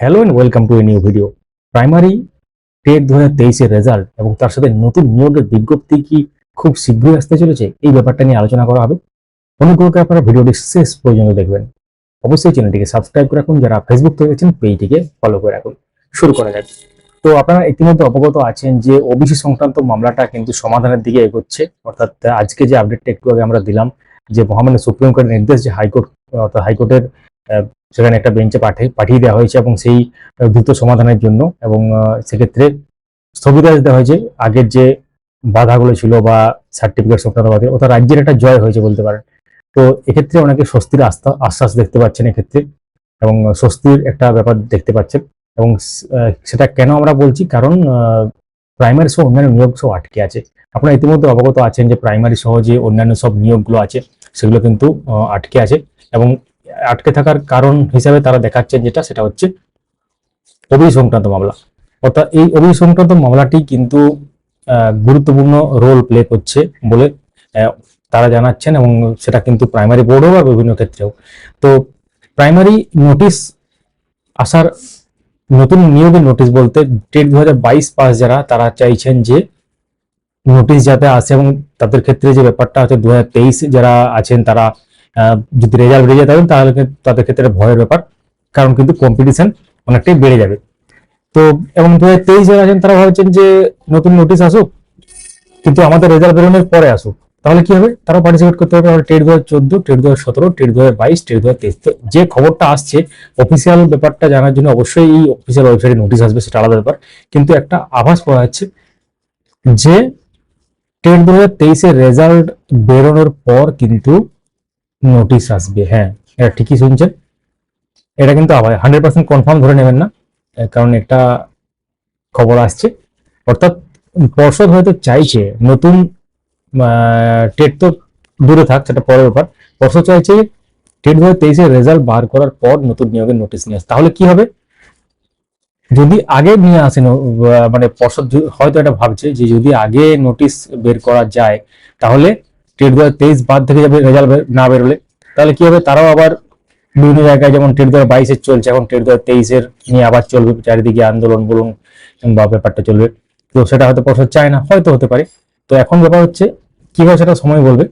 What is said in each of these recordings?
Hello and welcome to a new video primary TET দু হাজার তেইশের রেজাল্ট এবং তার সাথে নতুন নিয়োগের বিজ্ঞপ্তি কি খুব শীঘ্রই আসতে চলেছে, এই ব্যাপারটা নিয়ে আলোচনা করা হবে। অনুগ্রহ করে আপনারা ভিডিওটি শেষ পর্যন্ত দেখবেন। অবশ্যই চ্যানেলটিকে সাবস্ক্রাইব করে রাখুন, যারা ফেসবুক থেকে গেছেন পেজটিকে ফলো করে রাখুন। শুরু করা যাক। তো আপনারা ইতিমধ্যে অবগত আছেন যে ওবিসি সংক্রান্ত মামলাটা কিন্তু সমাধানের দিকে এগোচ্ছে। অর্থাৎ আজকে যে আপডেটটা একটু আগে আমরা দিলাম, যে মহামান্য সুপ্রিম কোর্টের নির্দেশ যে হাইকোর্ট, অর্থাৎ হাইকোর্টের সেখানে একটা বেঞ্চে পাঠিয়ে পাঠিয়ে দেওয়া হয়েছে এবং সেই দ্রুত সমাধানের জন্য এবং সেক্ষেত্রে স্থগিতাদেশ দেওয়া হয়েছে। আগের যে বাধাগুলো ছিল বা সার্টিফিকেট সংক্রান্ত বাধা ওটা রাজ্যের একটা জয় হয়েছে বলতে পারেন। তো এক্ষেত্রে অনেকে স্বস্তির আস্থা, আশ্বাস দেখতে পাচ্ছেন এক্ষেত্রে এবং স্বস্তির একটা ব্যাপার দেখতে পাচ্ছেন এবং সেটা কেন আমরা বলছি? কারণ প্রাইমারি সহ অন্যান্য নিয়োগ সহ আটকে আছে। আপনারা ইতিমধ্যে অবগত আছেন যে প্রাইমারি সহ যে অন্যান্য সব নিয়োগগুলো আছে, সেগুলো কিন্তু আটকে আছে এবং আটকে থাকার কারণ হিসাবে তারা দেখাচ্ছেন যেটা, সেটা হচ্ছে অভিযোগ সংক্রান্ত মামলা। অর্থাৎ এই অভিযোগ সংক্রান্ত মামলাটি কিন্তু গুরুত্বপূর্ণ রোল প্লে করছে বলে তারা জানাচ্ছেন এবং সেটা কিন্তু প্রাইমারি বোর্ডেও বা বিভিন্ন ক্ষেত্রেও তো প্রাইমারি নোটিশ আসার নতুন নিয়োগের নোটিশ বলতে টেট দু পাস যারা, তারা চাইছেন যে নোটিশ যাতে আসে এবং তাদের ক্ষেত্রে যে ব্যাপারটা আছে দু হাজার তেইশ যারা আছেন, তারা যদি রেজাল্ট বেড়ে যায় তাহলে তাদের ক্ষেত্রে ভয়ের ব্যাপার। কারণ কিন্তু কম্পিটিশন অনেকটাই বেড়ে যাবে। তো এবং দু হাজার তেইশ যারা আছেন, তারা ভাবছেন যে নতুন নোটিশ আসুক, কিন্তু আমাদের রেজাল্ট বেরোনোর পরে আসুক। তাহলে কি হবে? তারা পার্টিসিপেট করতে হবে আমরা টেট দু হাজার চোদ্দ টেট দু হাজার সতেরো টেট দু হাজার বাইশ টেট দু হাজার তেইশ যে খবরটা আসছে অফিসিয়াল ব্যাপারটা জানার জন্য অবশ্যই এই অফিসিয়াল ওয়েবসাইটে নোটিশ আসবে, সেটা আলাদা ব্যাপার। কিন্তু একটা আভাস পাওয়া যাচ্ছে যে টেট দু হাজার তেইশের রেজাল্ট বেরোনোর পর কিন্তু নোটিশ আসবে হ্যাঁ এটা ঠিকই শুনছেন। এটা কিন্তু আবার হান্ড্রেড পার্সেন্ট কনফার্ম ধরে নেবেন না কারণ একটা খবর আসছে। অর্থাৎ পর্ষদ হয়তো চাইছে নতুন টেট তো দূরে থাক, সেটা পরের ব্যাপার। পর্ষদ চাইছে টেট দু হাজার রেজাল্ট বার করার পর নতুন নিয়োগের নোটিশ নিয়ে আসে। তাহলে কি হবে? যদি আগে নিয়ে আসেন মানে পর্ষদ হয়তো এটা ভাবছে যে যদি আগে নোটিশ বের করা যায়, তাহলে টেট দু তেইশ বাদ থেকে যাবে রেজাল্ট না বেরোলে। তাহলে কি হবে? তারাও আবার বিভিন্ন জায়গায় যেমন টেট দু হাজার বাইশের চলছে, এখন টেট দু হাজার তেইশের নিয়ে আবার চলবে, চারিদিকে আন্দোলন বলুন বা ব্যাপারটা চলবে। তো সেটা হয়তো পর্ষদ চায় না, হয়তো হতে পারে। তো এখন ব্যাপার হচ্ছে, কীভাবে সেটা সময় বলবে?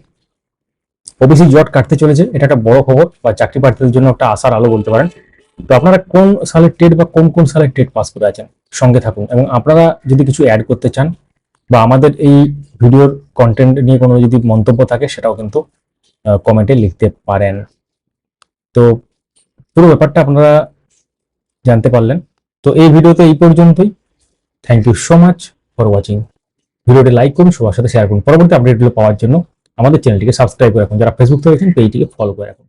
ওবিসি জট কাটতে চলেছে, এটা একটা বড় খবর বা চাকরি প্রার্থীদের জন্য একটা আশার আলো বলতে পারেন। তো আপনারা কোন সালের টেট বা কোন কোন সালের টেট পাস করে আছেন? সঙ্গে থাকুন এবং আপনারা যদি কিছু অ্যাড করতে চান বা আমাদের এই ভিডিওর কন্টেন্ট নিয়ে কোনো যদি মন্তব্য থাকে, সেটাও কিন্তু কমেন্টে লিখতে পারেন। তো পুরো ব্যাপারটা আপনারা জানতে পারলেন। তো এই ভিডিওতে এই পর্যন্তই। Thank you so much for watching ভিডিওটি লাইক করুন, সবার সাথে শেয়ার করুন। পরবর্তী আপডেটগুলো পাওয়ার জন্য আমাদের চ্যানেলটিকে সাবস্ক্রাইব করে রাখুন। যারা ফেসবুক থেকে পেজটিকে ফলো করে রাখুন।